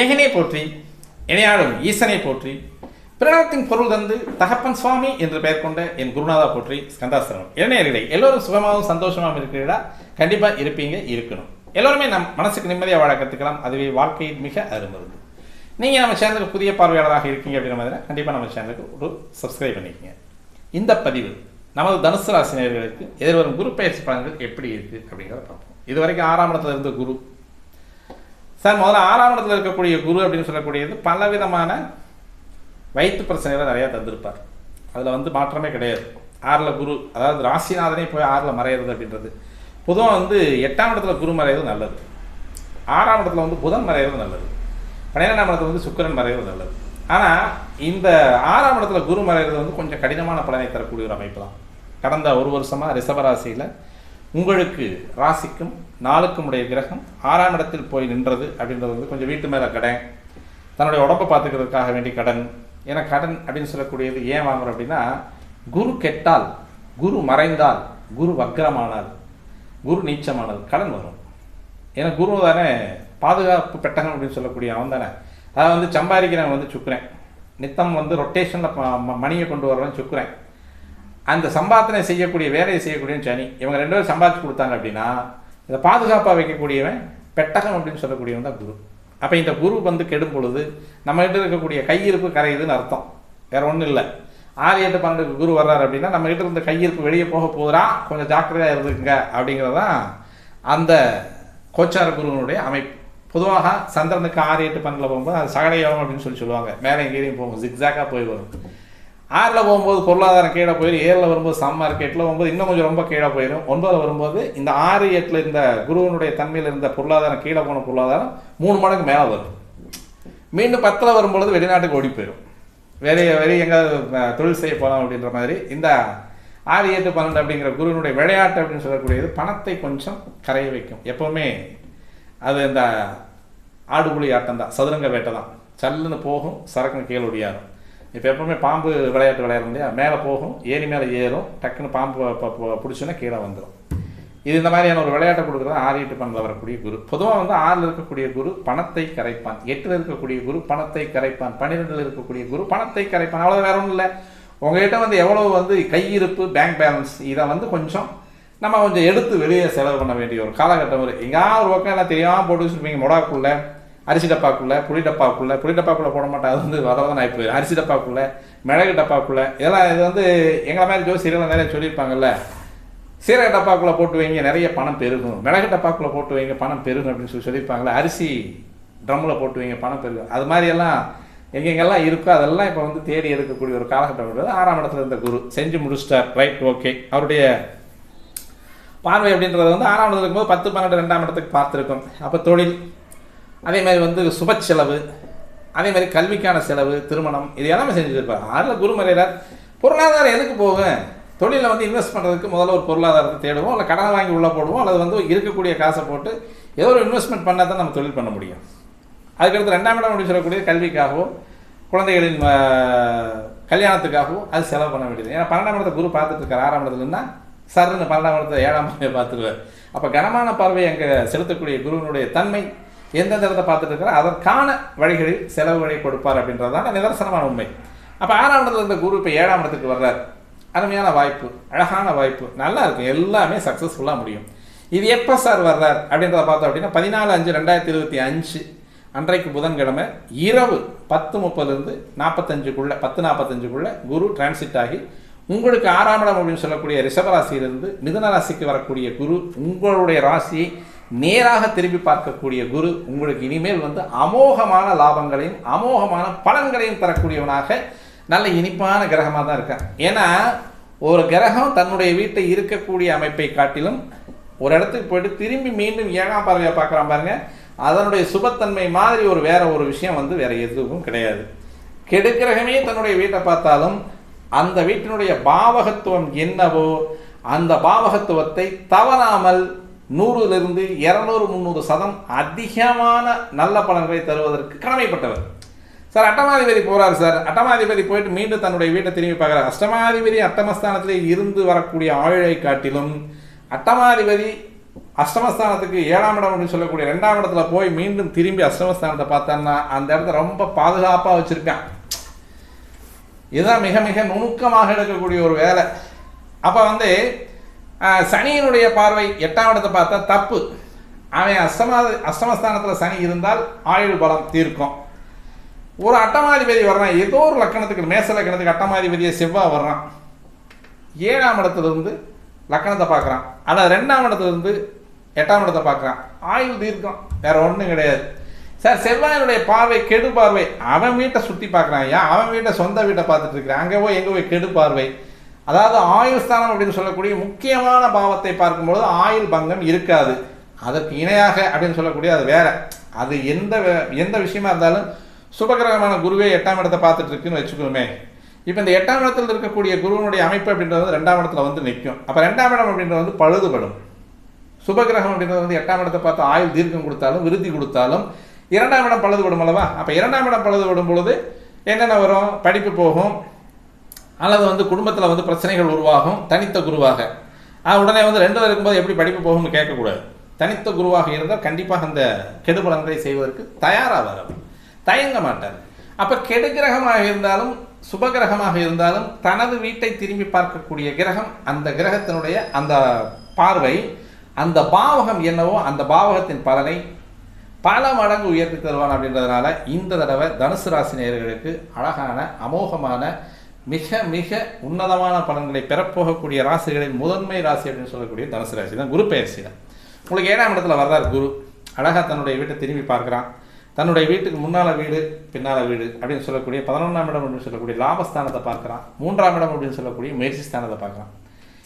ஏகனே போற்றி இணையாடும் ஈசனை போற்றி. பிரணவத்தின் பொருள் தந்து தகப்பன் சுவாமி என்று பெயர் கொண்ட என் குருநாதா போற்றி ஸ்கந்தாசிரமம் இளைஞர்களே எல்லோரும் சுகமாகவும் சந்தோஷமாகவும் இருக்கிறீர்களா? கண்டிப்பாக இருப்பீங்க இருக்கணும். எல்லோருமே நம் மனசுக்கு நிம்மதியாக வாழ கற்றுக்கலாம் அதுவே வாழ்க்கையில் மிக அருமருந்து நீங்கள் நம்ம சேனலுக்கு புதிய பார்வையாளராக இருக்கீங்க அப்படின்ற மாதிரி கண்டிப்பாக நம்ம சேனலுக்கு ஒரு சப்ஸ்கிரைப் பண்ணிக்கங்க. இந்த பதிவு நமது தனுசு ராசினியர்களுக்கு எதிர்வரும் குரு பயிற்சி பலன்கள் எப்படி இருக்குது அப்படிங்கிறத பார்ப்போம். இது வரைக்கும் ஆறாம் இடத்துல இருந்த குரு சார் முதல்ல ஆறாம் இடத்துல இருக்கக்கூடிய குரு அப்படின்னு சொல்லக்கூடியது பலவிதமான வயிற்று பிரச்சனைகளை நிறையா தந்திருப்பார். அதில் வந்து மாற்றமே கிடையாது. ஆறில் குரு அதாவது ராசிநாதனே போய் ஆறில் மறையிறது அப்படின்றது. பொதுவாக வந்து எட்டாம் இடத்துல குரு மறையிறது நல்லது. ஆறாம் இடத்துல வந்து புதன் மறையிறது நல்லது. பன்னிரெண்டாம் இடத்துல வந்து சுக்கிரன் மறையிறது நல்லது. ஆனால் இந்த ஆறாம் இடத்துல குரு மறையிறது வந்து கொஞ்சம் கடினமான பலனை தரக்கூடிய ஒரு அமைப்பு தான். கடந்த ஒரு வருஷமாக ரிஷபராசியில் உங்களுக்கு ராசிக்கும் நாளுக்கும் உடைய கிரகம் ஆறாம் இடத்தில் போய் நின்றது அப்படின்றது வந்து கொஞ்சம் வீட்டு மேலே கடன். தன்னுடைய உடம்பை பார்த்துக்கிறதுக்காக வேண்டி கடன். ஏன்னா கடன் அப்படின்னு சொல்லக்கூடியது ஏன் வாங்குறோம் அப்படின்னா குரு கெட்டால் குரு மறைந்தால் குரு வக்ரமானால் குரு நீச்சமானால் கடன் வரும். ஏன்னா குரு தானே பாதுகாப்பு பெட்டகம் அப்படின்னு சொல்லக்கூடிய அவன் தானே. அதை வந்து சம்பாதிக்கிறவன் வந்து சுக்குறேன் நித்தம் வந்து ரொட்டேஷனில் மணியை கொண்டு வரவன் சுக்குறேன் அந்த சம்பாத்தனை செய்யக்கூடிய வேலையை செய்யக்கூடிய சனி இவங்க ரெண்டு பேரும் சம்பாதிச்சு கொடுத்தாங்க அப்படின்னா இதை பாதுகாப்பாக வைக்கக்கூடியவன் பெட்டகம் அப்படின்னு சொல்லக்கூடியவன் தான் குரு. அப்போ இந்த குரு வந்து கெடும் பொழுது நம்மகிட்ட இருக்கக்கூடிய கையிருப்பு கரையுதுன்னு அர்த்தம். வேற ஒன்றும் இல்லை. ஆறு எட்டு பன்னெண்டுக்கு குரு வர்றாரு அப்படின்னா நம்மகிட்ட இருந்த கையிருப்பு வெளியே போக போகிறா கொஞ்சம் ஜாக்கிரதையாக இருந்துக்குங்க அப்படிங்கிறது தான் அந்த கோச்சார குருவனுடைய அமைப்பு. பொதுவாக சந்திரனுக்கு ஆறு எட்டு பன்னெண்டில் போகும்போது அது சகட யோகம் அப்படின்னு சொல்லி சொல்லுவாங்க. மேலே எங்கேயும் போகும் ஜிக்ஸாக்காக போய் வரும். ஆறில் போகும்போது பொருளாதாரம் கீழே போயிடும் ஏழில் வரும்போது சம் மார்க்கெட்டில் போகும்போது இன்னும் கொஞ்சம் ரொம்ப கீழே போயிடும் ஒன்பதில் வரும்போது இந்த ஆறு எட்டில் இருந்த குருவனுடைய தன்மையில் இருந்த பொருளாதாரம் கீழே போன பொருளாதாரம் மூணு மடங்கு மேலே வரும். மீண்டும் பத்தில் வரும்பொழுது வெளிநாட்டுக்கு ஓடி போயிடும் வெளியே வெளியே எங்கேயாவது தொழில் செய்ய போகலாம் அப்படின்ற மாதிரி இந்த ஆறு எட்டு பன்னெண்டு அப்படிங்கிற குருவினுடைய விளையாட்டு அப்படின்னு சொல்லக்கூடியது பணத்தை கொஞ்சம் கரைய வைக்கும். எப்போவுமே அது இந்த ஆடுபுலி ஆட்டம் தான் சதுரங்க வேட்டை தான். சல்லுன்னு போகும் சரக்குன்னு கீழே ஒடியாரும். இப்போ எப்பவுமே பாம்பு விளையாட்டு விளையாடும் இல்லையா? மேலே போகும் ஏறி மேலே ஏறும் டக்குன்னு பாம்பு பிடிச்சோன்னா கீழே வந்துடும் இது இந்த மாதிரியான ஒரு விளையாட்டை கொடுக்குறது ஆறு எட்டு பன்னெண்டில் வரக்கூடிய குரு. பொதுவாக வந்து ஆறில் இருக்கக்கூடிய குரு பணத்தை கரைப்பான். எட்டில் இருக்கக்கூடிய குரு பணத்தை கரைப்பான். பன்னிரெண்டில் இருக்கக்கூடிய குரு பணத்தை கரைப்பான். அவ்வளோ வேற ஒன்றும் இல்லை. உங்ககிட்ட வந்து எவ்வளோ வந்து கையிருப்பு பேங்க் பேலன்ஸ் இதை வந்து கொஞ்சம் நம்ம கொஞ்சம் எடுத்து வெளியே செலவு பண்ண வேண்டிய ஒரு காலகட்டம் ஒரு எங்கேயாவது ஒரு பக்கம் எல்லாம் தெரியாமல் போட்டு வச்சுருப்பீங்க மொடாக்குள்ளே. அரிசி டப்பாக்குள்ள புளி டப்பாக்குள்ள புளி டப்பாக்குள்ள போட மாட்டேன். அது வந்து வதவதான் ஆகி போயிடும் அரிசி டப்பாக்குள்ள மிளகு டப்பாக்குள்ள இதெல்லாம் இது வந்து எங்களை மாதிரி ஜோசியெல்லாம் நிறைய சொல்லியிருப்பாங்கல்ல. சீரக டப்பாக்குள்ள போட்டு வைங்க நிறைய பணம் பெருகும். மிளகு டப்பாக்குள்ள போட்டு வைங்க பணம் பெருகும் அப்படின்னு சொல்லி சொல்லியிருப்பாங்களே அரிசி ட்ரம்மில் போட்டு வைங்க பணம் பெருகும். அது மாதிரி எல்லாம் எங்கெங்கெல்லாம் இருக்கோ அதெல்லாம் இப்போ வந்து தேடி எடுக்கக்கூடிய ஒரு காலகட்டம் ஆறாம் இடத்துல இருந்த குரு. செஞ்சு முடிச்சிட்டார். ரைட் ஓகே அவருடைய பார்வை அப்படின்றது வந்து ஆறாம் இடத்துல இருக்கும்போது பத்து பன்னெண்டு ரெண்டாம் இடத்துக்கு பார்த்துருக்கோம். அப்போ தொழில் அதே மாதிரி வந்து சுப செலவு அதே மாதிரி கல்விக்கான செலவு திருமணம் இது எல்லாமே செஞ்சுருப்பார் ஆறில் குருமறையில் பொருளாதாரம் எதுக்கு போகும் தொழிலில் வந்து இன்வெஸ்ட் பண்ணுறதுக்கு முதல்ல ஒரு பொருளாதாரத்தை தேடுவோம். இல்லை கடன் வாங்கி உள்ளே போடுவோம். அல்லது வந்து இருக்கக்கூடிய காசை போட்டு ஏதோ ஒரு இன்வெஸ்ட்மெண்ட் பண்ணால் தான் நம்ம தொழில் பண்ண முடியும். அதுக்கடுத்து ரெண்டாம் இடம் முடிவு சொல்லக்கூடிய கல்விக்காகவோ குழந்தைகளின் கல்யாணத்துக்காகவும் அது செலவு பண்ண வேண்டியது. ஏன்னா பன்னெண்டாம் இடத்தை குரு பார்த்துட்டு இருக்கார். ஆறாம் இடத்துலன்னா சருன்னு பன்னெண்டாம் இடத்தை ஏழாம் பார்த்துருவேன் பார்த்துருவார். அப்போ கனமான பார்வை அங்கே செலுத்தக்கூடிய குருவினுடைய தன்மை எந்தெந்த இடத்த பார்த்துட்டு இருக்கிறார் அதற்கான வழிகளில் செலவு வழி கொடுப்பார் அப்படின்றது தான் நிதர்சனமான உண்மை. அப்போ ஆறாம் இடத்துல இருந்த குரு இப்போ ஏழாம் இடத்துக்கு வர்றார். அருமையான வாய்ப்பு அழகான வாய்ப்பு நல்லா இருக்கும் எல்லாமே சக்ஸஸ்ஃபுல்லாக முடியும். இது எப்போ சார் வர்றார் அப்படின்றத பார்த்தோம் அப்படின்னா பதினாலு அஞ்சு ரெண்டாயிரத்தி இருபத்தி அஞ்சு. அன்றைக்கு புதன்கிழமை இரவு பத்து முப்பதுலேருந்து நாற்பத்தஞ்சுக்குள்ளே பத்து நாற்பத்தஞ்சுக்குள்ளே குரு டிரான்சிட் ஆகி உங்களுக்கு ஆறாம் இடம் அப்படின்னு சொல்லக்கூடிய ரிஷபராசியிலிருந்து மிதன ராசிக்கு வரக்கூடிய குரு உங்களுடைய ராசியை நேராக திரும்பி பார்க்கக்கூடிய குரு உங்களுக்கு இனிமேல் வந்து அமோகமான லாபங்களையும் அமோகமான பலன்களையும் தரக்கூடியவனாக நல்ல இனிப்பான கிரகமாக தான் இருக்கான் ஏன்னா ஒரு கிரகம் தன்னுடைய வீட்டை இருக்கக்கூடிய அமைப்பை காட்டிலும் ஒரு இடத்துக்கு போயிட்டு திரும்பி மீண்டும் ஏழாம் பார்வையை பார்க்குறான் பாருங்க. அதனுடைய சுபத்தன்மை மாதிரி ஒரு வேற ஒரு விஷயம் வந்து வேற எதுவும் கிடையாது. கெடுக்கிரகமே தன்னுடைய வீட்டை பார்த்தாலும் அந்த வீட்டினுடைய பாவகத்துவம் என்னவோ அந்த பாவகத்துவத்தை தவறாமல் நூறுலேருந்து இரநூறு முந்நூறு சதம் அதிகமான நல்ல பலன்களை தருவதற்கு கடமைப்பட்டவர். சார் அட்டமாதிபதி போகிறார் சார். அட்டமாதிபதி போயிட்டு மீண்டும் தன்னுடைய வீட்டை திரும்பி பார்க்குறார். அஷ்டமாதிபதி அட்டமஸ்தானத்திலே இருந்து வரக்கூடிய ஆழை காட்டிலும் அட்டமாதிபதி அஷ்டமஸ்தானத்துக்கு ஏழாம் இடம் அப்படின்னு சொல்லக்கூடிய ரெண்டாம் இடத்துல போய் மீண்டும் திரும்பி அஷ்டமஸ்தானத்தை பார்த்தான்னா அந்த இடத்த ரொம்ப பாதுகாப்பாக வச்சுருக்கான். இதுதான் மிக மிக நுணுக்கமாக எடுக்கக்கூடிய ஒரு வேலை. அப்போ வந்து சனியினுடைய பார்வை எட்டாம் இடத்தை பார்த்தா தப்பு. அவன் அஸ்தமா அஷ்டமஸ்தானத்தில் சனி இருந்தால் ஆயுள் பலம் தீர்க்கும். ஒரு அட்டமாதிபதி வர்றான் ஏதோ ஒரு லக்கணத்துக்கு மேச லக்கணத்துக்கு அட்டமாதிபதியை செவ்வாய் வர்றான். ஏழாம் இடத்துலேருந்து லக்கணத்தை பார்க்குறான். ஆனால் ரெண்டாம் இடத்துலேருந்து எட்டாம் இடத்தை பார்க்குறான். ஆயுள் தீர்க்கம் வேற ஒன்றும் கிடையாது. சார் செவ்வாயினுடைய பார்வை கெடு பார்வை அவன் வீட்டை சுற்றி பார்க்குறான். ஏன்? அவன் வீட்டை சொந்த வீட்டை பார்த்துட்டு இருக்கிறான். அங்கே போய் எங்கே போய் கெடு பார்வை? அதாவது ஆயுள் ஸ்தானம் அப்படின்னு சொல்லக்கூடிய முக்கியமான பாவத்தை பார்க்கும்பொழுது ஆயுள் பங்கம் இருக்காது. அதற்கு இணையாக அப்படின்னு சொல்லக்கூடிய அது வேற. அது எந்த வே- எந்த விஷயமா இருந்தாலும் சுபகிரகமான குருவே எட்டாம் இடத்தை பார்த்துட்டு இருக்குன்னு வச்சுக்கோமே இப்போ இந்த எட்டாம் இடத்துல இருக்கக்கூடிய குருவனுடைய அமைப்பு அப்படின்றது வந்து ரெண்டாம் இடத்துல வந்து நிற்கும். அப்போ ரெண்டாம் இடம் அப்படின்றது வந்து பழுதுபடும். சுபகிரகம் அப்படின்றது வந்து எட்டாம் இடத்தை பார்த்து ஆயுள் தீர்க்கம் கொடுத்தாலும் விருத்தி கொடுத்தாலும் இரண்டாம் இடம் பழுதுபடும் அல்லவா? அப்போ இரண்டாம் இடம் பழுதுபடும் பொழுது என்னென்ன வரும்? படிப்பு போகும். அல்லது வந்து குடும்பத்தில் வந்து பிரச்சனைகள் உருவாகும் தனித்த குருவாக. உடனே வந்து ரெண்டு இருக்கும்போது எப்படி படிப்பு போகும்னு கேட்கக்கூடாது. தனித்த குருவாக இருந்தால் கண்டிப்பாக அந்த கெடுபலன்களை செய்வதற்கு தயாராக வரும் தயங்க மாட்டார். அப்போ கெடுகிரகமாக இருந்தாலும் சுபகிரகமாக இருந்தாலும் தனது வீட்டை திரும்பி பார்க்கக்கூடிய கிரகம் அந்த கிரகத்தினுடைய அந்த பார்வை அந்த பாவகம் என்னவோ அந்த பாவகத்தின் பலனை பல மடங்கு உயர்த்தி தருவான் அப்படின்றதுனால இந்த தடவை தனுசு ராசி நேயர்களுக்கு அழகான அமோகமான மிக மிக உன்னதமான பலன்களை பெறப்போகக்கூடிய ராசிகளின் முதன்மை ராசி அப்படின்னு சொல்லக்கூடிய தனுசு ராசி தான். குரு பெயர்ச்சி தான். உங்களுக்கு ஏழாம் இடத்துல வர்றார் குரு. அழகாக தன்னுடைய வீட்டை திரும்பி பார்க்குறான். தன்னுடைய வீட்டுக்கு முன்னால் வீடு பின்னால் வீடு அப்படின்னு சொல்லக்கூடிய பதினொன்றாம் இடம் அப்படின்னு சொல்லக்கூடிய லாபஸ்தானத்தை பார்க்குறான். மூன்றாம் இடம் அப்படின்னு சொல்லக்கூடிய முயற்சி ஸ்தானத்தை பார்க்குறான்.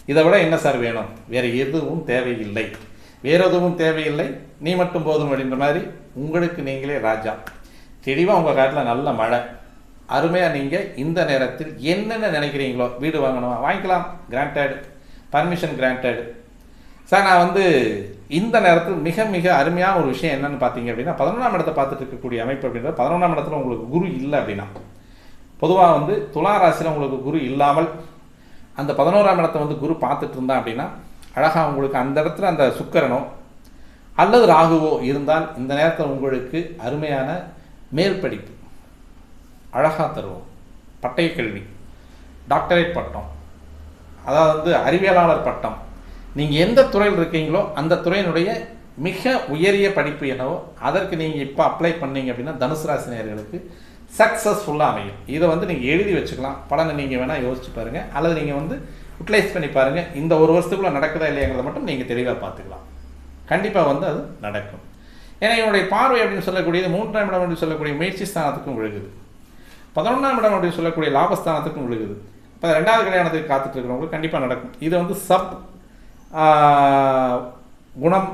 இதை விட என்ன சார் வேணும்? வேறு எதுவும் தேவையில்லை. வேறு எதுவும் தேவையில்லை. நீ மட்டும் போதும் அப்படின்ற மாதிரி உங்களுக்கு நீங்களே ராஜா. தெளிவாக உங்கள் காட்டில் நல்ல மழை. அருமையாக நீங்கள் இந்த நேரத்தில் என்னென்ன நினைக்கிறீங்களோ வீடு வாங்கணுமா? வாங்கிக்கலாம். கிராண்டட் பர்மிஷன் கிராண்டட் சார் நான் வந்து இந்த நேரத்தில் மிக மிக அருமையான ஒரு விஷயம் என்னென்னு பார்த்தீங்க அப்படின்னா பதினொன்றாம் இடத்தை பார்த்துட்டு இருக்கக்கூடிய அமைப்பு அப்படின்றது பதினொன்றாம் இடத்துல உங்களுக்கு குரு இல்லை அப்படின்னா. பொதுவாக வந்து துலா ராசியில் உங்களுக்கு குரு இல்லாமல் அந்த பதினோராம் இடத்தை வந்து குரு பார்த்துட்டு இருந்தா அப்படின்னா அழகாக உங்களுக்கு அந்த இடத்துல அந்த சுக்கரனோ அல்லது ராகுவோ இருந்தால் இந்த நேரத்தில் உங்களுக்கு அருமையான மேற்படிப்பு அழகாக தருவோம். பட்டய கல்வி. டாக்டரேட் பட்டம். அதாவது வந்து அறிவியலாளர் பட்டம். நீங்கள் எந்த துறையில் இருக்கீங்களோ அந்த துறையினுடைய மிக உயரிய படிப்பு என்னவோ அதற்கு நீங்கள் இப்போ அப்ளை பண்ணீங்க அப்படின்னா தனுசு ராசி நேர்களுக்கு சக்ஸஸ்ஃபுல்லாக அமையும். இதை வந்து நீங்கள் எழுதி வச்சுக்கலாம். பலனை நீங்கள் வேணால் யோசிச்சு பாருங்கள் அல்லது நீங்கள் வந்து யூட்டிலைஸ் பண்ணி பாருங்கள் இந்த ஒரு வருஷத்துக்குள்ளே நடக்குதா இல்லையாங்கிறத மட்டும் நீங்கள் தெளிவாக பார்த்துக்கலாம். கண்டிப்பாக வந்து அது நடக்கும். ஏன்னா என்னுடைய பார்வை அப்படின்னு சொல்லக்கூடியது மூன்றாம் இடம் அப்படின்னு சொல்லக்கூடிய முயற்சி ஸ்தானத்துக்கும் விழுகுது. பதினொன்றாம் இடம் அப்படின்னு சொல்லக்கூடிய லாபஸ்தானத்துக்கும் விழுகுது. இப்போ ரெண்டாவது கல்யாணத்துக்கு காத்துட்டு இருக்கிறவங்களுக்கு கண்டிப்பாக நடக்கும். இது வந்து சப் குணம்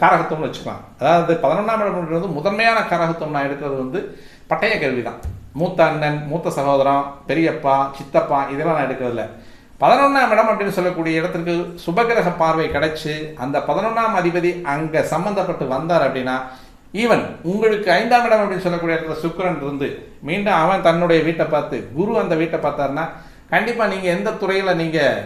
காரகத்துவம்னு வச்சுக்கலாம். அதாவது பதினொன்றாம் இடம் அப்படின்றது முதன்மையான காரகத்துவம் நான் எடுக்கிறது வந்து பட்டய கல்வி தான் மூத்த அண்ணன் மூத்த சகோதரம் பெரியப்பா சித்தப்பா இதெல்லாம் நான் எடுக்கிறதில்ல. பதினொன்றாம் இடம் அப்படின்னு சொல்லக்கூடிய இடத்துக்கு சுபகிரக பார்வை கிடைச்சி அந்த பதினொன்றாம் அதிபதி அங்கே சம்மந்தப்பட்டு வந்தார் அப்படின்னா ஈவன் உங்களுக்கு ஐந்தாம் இடம் அப்படின்னு சொல்லக்கூடிய இடத்துல சுக்கிரன் இருந்து மீண்டும் அவன் தன்னுடைய வீட்டை பார்த்து குரு அந்த வீட்டை பார்த்தாருன்னா கண்டிப்பாக நீங்கள் எந்த துறையில் நீங்கள்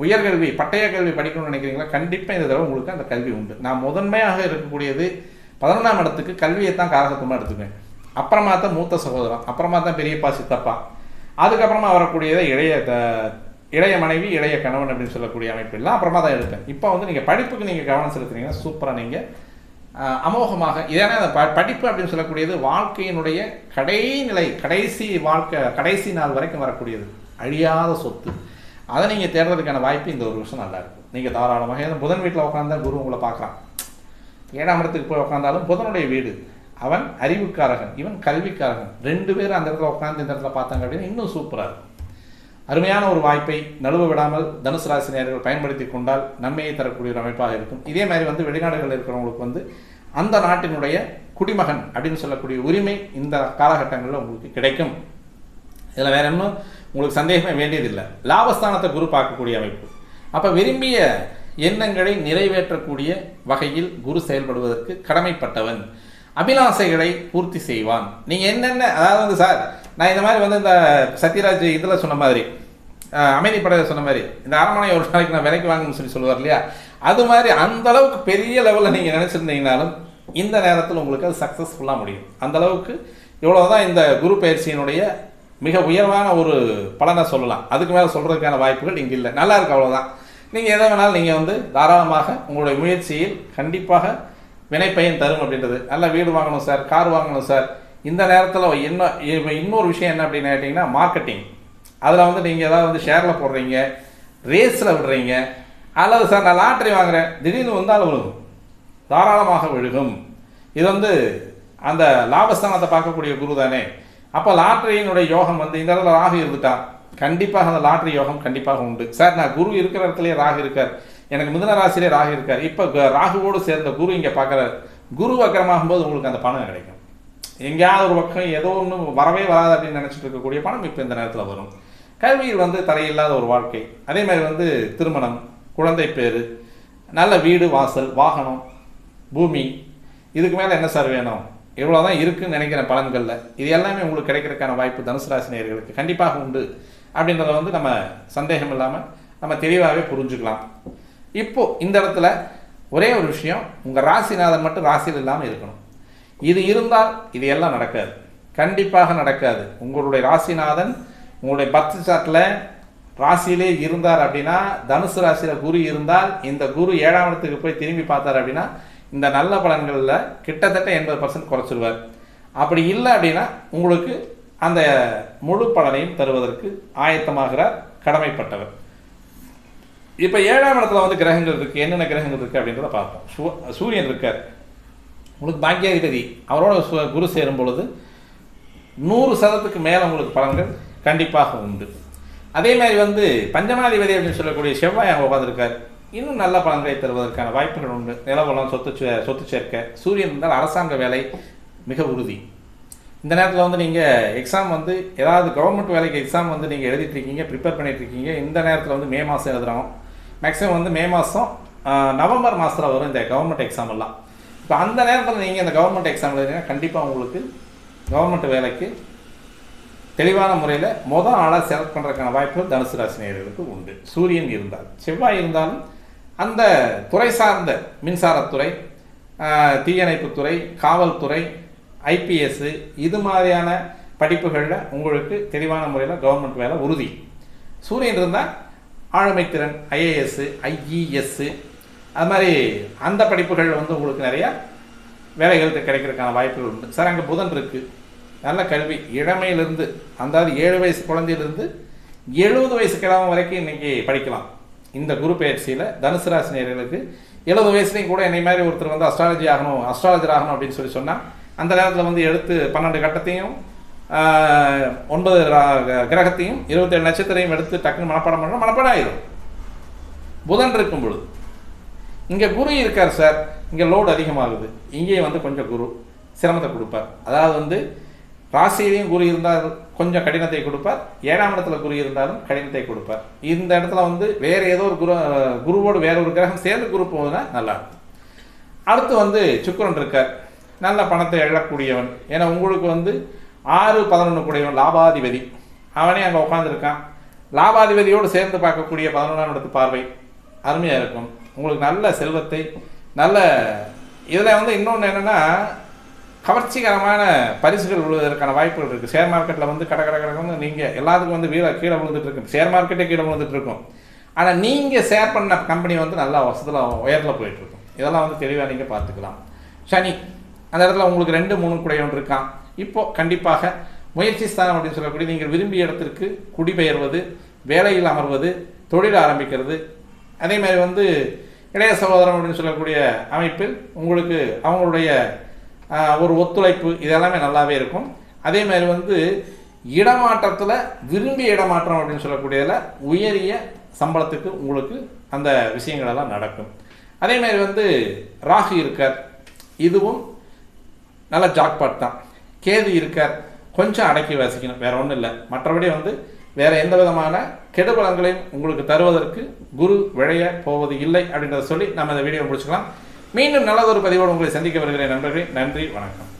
உயர்கல்வி பட்டய கல்வி படிக்கணும்னு நினைக்கிறீங்களா கண்டிப்பாக இந்த தடவை உங்களுக்கு அந்த கல்வி உண்டு. நான் முதன்மையாக இருக்கக்கூடியது பதினொன்றாம் இடத்துக்கு கல்வியை தான் காரகத்துவமாக எடுத்துக்குவேன். அப்புறமா தான் மூத்த சகோதரன் அப்புறமா தான் பெரியப்பா சித்தப்பா. அதுக்கப்புறமா வரக்கூடியதை இளைய த- இளைய மனைவி இளைய கணவன் அப்படின்னு சொல்லக்கூடிய அமைப்பு எல்லாம் அப்புறமா தான் எடுப்பேன். இப்போ வந்து நீங்கள் படிப்புக்கு நீங்கள் கவனம் செலுத்துனீங்கன்னா சூப்பராக நீங்கள் அமோகமாக இதனால் அந்த ப- படிப்பு அப்படின்னு சொல்லக்கூடியது வாழ்க்கையினுடைய கடைநிலை கடைசி வாழ்க்கை கடைசி நாள் வரைக்கும் வரக்கூடியது. அழியாத சொத்து. அதை நீங்கள் தேடுறதுக்கான வாய்ப்பு இந்த ஒரு வருஷம் நல்லா இருக்கும் நீங்கள் தாராளமாக ஏன்னா புதன் வீட்டில் உட்காந்தா குரு உங்களை பார்க்குறான். ஏழாம் இடத்துக்கு போய் உட்காந்தாலும் புதனுடைய வீடு. அவன் அறிவுக்காரகன் இவன் கல்விக்காரகன். ரெண்டு பேரும் அந்த இடத்துல உட்காந்து இந்த இடத்துல பார்த்தாங்க அப்படின்னு இன்னும் சூப்பராக இருக்கும். அருமையான ஒரு வாய்ப்பை நழுவ விடாமல் தனுசு ராசி நேர்கள் பயன்படுத்தி கொண்டால் நன்மையை தரக்கூடிய ஒரு அமைப்பாக இருக்கும். இதே மாதிரி வந்து வெளிநாடுகளில் இருக்கிறவங்களுக்கு வந்து அந்த நாட்டினுடைய குடிமகன் அப்படின்னு சொல்லக்கூடிய உரிமை இந்த காலகட்டங்களில் உங்களுக்கு கிடைக்கும். இதில் வேற இன்னும் உங்களுக்கு சந்தேகமே வேண்டியதில்லை. லாபஸ்தானத்தை குரு பார்க்கக்கூடிய அமைப்பு. அப்போ விரும்பிய எண்ணங்களை நிறைவேற்றக்கூடிய வகையில் குரு செயல்படுவதற்கு கடமைப்பட்டவன். அபிலாசைகளை பூர்த்தி செய்வான். நீங்கள் என்னென்ன அதாவது வந்து சார் நான் இந்த மாதிரி வந்து இந்த சத்யராஜ் இதில் சொன்ன மாதிரி அமைதி படையில் சொன்ன மாதிரி இந்த அரண்மனை ஒரு நாளைக்கு நான் விலைக்கு வாங்கணும்னு சொல்லி சொல்லுவார் இல்லையா? அது மாதிரி அந்த அளவுக்கு பெரிய லெவலில் நீங்கள் நினச்சிருந்தீங்கனாலும் இந்த நேரத்தில் உங்களுக்கு அது சக்ஸஸ்ஃபுல்லாக முடியும். அந்த அளவுக்கு இவ்வளவுதான் இந்த குரு பயிற்சியினுடைய மிக உயர்வான ஒரு பலனை சொல்லலாம். அதுக்கு மேலே சொல்கிறதுக்கான வாய்ப்புகள் இங்கே இல்லை. நல்லா இருக்கு அவ்வளோதான் நீங்கள் எதை வேணாலும் நீங்கள் வந்து தாராளமாக உங்களுடைய முயற்சியில் கண்டிப்பாக வினைப்பயன் தரும் அப்படின்றது. நல்லா வீடு வாங்கணும் சார் கார் வாங்கணும் சார். இந்த நேரத்தில் இன்னும் இப்போ இன்னொரு விஷயம் என்ன அப்படின்னு கேட்டிங்கன்னா மார்க்கெட்டிங் அதில் வந்து நீங்கள் ஏதாவது வந்து ஷேரில் போடுறீங்க ரேஸில் விடுறீங்க அல்லது சார் நான் லாட்ரி வாங்குகிறேன் திடீர்னு வந்தாலும் விழுகும். தாராளமாக விழுகும். இது வந்து அந்த லாபஸ்தானத்தை பார்க்கக்கூடிய குரு தானே. அப்போ லாட்ரியினுடைய யோகம் வந்து இந்த இடத்துல ராகு இருந்துட்டா கண்டிப்பாக அந்த லாட்ரி யோகம் கண்டிப்பாக உண்டு. சார் நான் குரு இருக்கிற இடத்துலயே ராகு இருக்கார். எனக்கு மிதன ராசிலே ராகு இருக்கார். இப்போ ராகுவோடு சேர்ந்த குரு இங்கே பார்க்குறாரு. குரு வக்கரமாகும் போது உங்களுக்கு அந்த பணம் கிடைக்கும். எங்கேயாவது ஒரு பக்கம் ஏதோ ஒன்று வரவே வராது அப்படின்னு நினச்சிட்டு இருக்கக்கூடிய பணம் இப்போ இந்த நேரத்தில் வரும். கல்வியில் வந்து தடையில்லாத ஒரு வாழ்க்கை. அதே மாதிரி வந்து திருமணம் குழந்தை பேர் நல்ல வீடு வாசல் வாகனம் பூமி. இதுக்கு மேலே என்ன சார் வேணும்? இவ்வளோ தான் இருக்குன்னு நினைக்கிற பலன்களில். இது எல்லாமே உங்களுக்கு கிடைக்கிறதுக்கான வாய்ப்பு தனுசு ராசி கண்டிப்பாக உண்டு அப்படின்றத வந்து நம்ம சந்தேகம் இல்லாமல் நம்ம தெளிவாகவே புரிஞ்சுக்கலாம். இப்போது இந்த இடத்துல ஒரே ஒரு விஷயம் உங்கள் ராசிநாதன் மட்டும் ராசியில் இல்லாமல் இருக்கணும். இது இருந்தால் இது எல்லாம் நடக்காது. கண்டிப்பாக நடக்காது. உங்களுடைய ராசிநாதன் உங்களுடைய பர்த் சாட்டில் ராசியிலே இருந்தார் அப்படின்னா தனுசு ராசியில் குரு இருந்தால் இந்த குரு ஏழாம் இடத்துக்கு போய் திரும்பி பார்த்தார் அப்படின்னா இந்த நல்ல பலன்களில் கிட்டத்தட்ட எண்பது பர்சன்ட் குறைச்சிடுவார் அப்படி இல்லை அப்படின்னா உங்களுக்கு அந்த முழு பலனையும் தருவதற்கு ஆயத்தமாகிறார் கடமைப்பட்டவர். இப்போ ஏழாம் இடத்துல வந்து கிரகங்கள் இருக்குது என்னென்ன கிரகங்கள் இருக்குது அப்படின்றத பார்ப்போம். சூ- சூரியன் இருக்கார். உங்களுக்கு பாக்கியாதிபதி. அவரோட சு- குரு சேரும் பொழுது நூறு சதத்துக்கு மேலே உங்களுக்கு பலன்கள் கண்டிப்பாக உண்டு. அதே மாதிரி வந்து பஞ்சமாதிபதி அப்படின்னு சொல்லக்கூடிய செவ்வாய் அங்கே உட்காந்துருக்கார் இன்னும் நல்ல பலன்களை தருவதற்கான வாய்ப்புகள் உண்டு. நிலவலம் சொத்து சே- சொத்து சேர்க்க. சூரியன் இருந்தால் அரசாங்க வேலை மிக உறுதி. இந்த நேரத்தில் வந்து நீங்கள் எக்ஸாம் வந்து ஏதாவது கவர்மெண்ட் வேலைக்கு எக்ஸாம் வந்து நீங்கள் எழுதிட்டுருக்கீங்க ப்ரிப்பேர் பண்ணிகிட்ருக்கீங்க இருக்கீங்க இந்த நேரத்தில் வந்து மே மாதம் எழுதுகிறோம் மேக்ஸிமம் வந்து மே மாதம் நவம்பர் மாதத்தில் வரும் இந்த கவர்மெண்ட் எக்ஸாம் எல்லாம். இப்போ அந்த நேரத்தில் நீங்கள் இந்த கவர்மெண்ட் எக்ஸாம் எழுதினா கண்டிப்பாக உங்களுக்கு கவர்மெண்ட் வேலைக்கு தெளிவான முறையில் மொதல் ஆளாக செலக்ட் பண்ணுறதுக்கான வாய்ப்புகள் தனுசு ராசி நேர்களுக்கு உண்டு. சூரியன் இருந்தால் செவ்வாய் இருந்தாலும் அந்த துறை சார்ந்த மின்சாரத்துறை தீயணைப்புத்துறை காவல்துறை ஐபிஎஸ்ஸு இது மாதிரியான படிப்புகளில் உங்களுக்கு தெளிவான முறையில் கவர்மெண்ட் வேலை உறுதி. சூரியன் இருந்தால் ஆளுமை திறன் ஐஇஎஸ்ஸு அது மாதிரி அந்த படிப்புகள் வந்து உங்களுக்கு நிறையா வேலைகளுக்கு கிடைக்கிறதுக்கான வாய்ப்புகள் உண்டு. சார் அங்கே புதன் இருக்குது நல்ல கல்வி. இளமையிலிருந்து அதாவது ஏழு வயசு குழந்தையிலிருந்து எழுபது வயசு கிழமை வரைக்கும் இன்றைக்கி படிக்கலாம். இந்த குரு பயிற்சியில் தனுசு ராசி நேர்களுக்கு எழுபது வயசுலேயும் கூட என்னை மாதிரி ஒருத்தர் வந்து அஸ்ட்ராலஜி ஆகணும் அஸ்ட்ராலஜர் ஆகணும் அப்படின்னு சொல்லி சொன்னால் அந்த நேரத்தில் வந்து எடுத்து பன்னெண்டு கட்டத்தையும் ஒன்பது கிரகத்தையும் இருபத்தேழு நட்சத்திரையும் எடுத்து டக்குன்னு மனப்பாடம் பண்ணால் மனப்பாடம் ஆயிடும் புதன் இருக்கும் பொழுது இங்கே குரு இருக்கார் சார். இங்கே லோடு அதிகமாகுது. இங்கேயே வந்து கொஞ்சம் குரு சிரமத்தை கொடுப்பார். அதாவது வந்து ராசியிலையும் குரு இருந்தால் கொஞ்சம் கடினத்தை கொடுப்பார். ஏழாம் இடத்துல குரு இருந்தாலும் கடினத்தை கொடுப்பார். இந்த இடத்துல வந்து வேறு ஏதோ ஒரு குரு குருவோடு வேற ஒரு கிரகம் சேர்ந்து குரு போகுதுன்னா நல்லா இருக்கும். அடுத்து வந்து சுக்கரன் இருக்கார். நல்ல பணத்தை எழக்கூடியவன். ஏன்னா உங்களுக்கு வந்து ஆறு பதினொன்று கூடியவன் லாபாதிபதி. அவனே அங்கே உட்காந்துருக்கான் லாபாதிபதியோடு சேர்ந்து பார்க்கக்கூடிய பதினொன்றாம் இடத்து பார்வை அருமையாக இருக்கும். உங்களுக்கு நல்ல செல்வத்தை நல்ல இதில் வந்து இன்னொன்று என்னென்னா கவர்ச்சிகரமான பரிசுகள் விழுவதற்கான வாய்ப்புகள் இருக்குது ஷேர் மார்க்கெட்டில் வந்து கடை கடை கடை நீங்கள் எல்லாத்துக்கும் வந்து வீழ கீழே விழுந்துட்டு இருக்கும் ஷேர் மார்க்கெட்டே கீழே விழுந்துட்டு இருக்கும். ஆனால் நீங்கள் ஷேர் பண்ண கம்பெனி வந்து நல்லா வசதியில் உயரில் போயிட்டுருக்கும் இதெல்லாம் வந்து தெளிவாக நீங்கள் பார்த்துக்கலாம். சனி அந்த இடத்துல உங்களுக்கு ரெண்டு மூணு குடையவன் இருக்கான் இப்போது கண்டிப்பாக முயற்சி ஸ்தானம் அப்படின்னு சொல்லக்கூடிய நீங்கள் விரும்பிய இடத்திற்கு குடிபெயர்வது வேலையில் அமர்வது தொழில் ஆரம்பிக்கிறது. அதே மாதிரி வந்து இளைய சகோதரம் அப்படின்னு சொல்லக்கூடிய அமைப்பில் உங்களுக்கு அவங்களுடைய ஒரு ஒத்துழைப்பு இதெல்லாமே நல்லாவே இருக்கும். அதே மாதிரி வந்து இடமாற்றத்தில் விரும்பிய இடமாற்றம் அப்படின்னு சொல்லக்கூடியதில் உயரிய சம்பளத்துக்கு உங்களுக்கு அந்த விஷயங்கள் எல்லாம் நடக்கும். அதே மாதிரி வந்து ராகு இருக்கார். இதுவும் நல்ல ஜாக்பாட் தான். கேது இருக்கார். கொஞ்சம் அடக்கி வாசிக்கணும். வேற ஒன்றும் இல்லை. மற்றபடி வந்து வேற எந்த விதமான கெடுபலங்களையும் உங்களுக்கு தருவதற்கு குரு விழைய போவது இல்லை அப்படின்றத சொல்லி நம்ம இந்த வீடியோ முடிச்சுக்கலாம். மீண்டும் நல்லதொரு பதிவோடு உங்களை சந்திக்க வருகிறேன் நண்பர்களே. நன்றி வணக்கம்.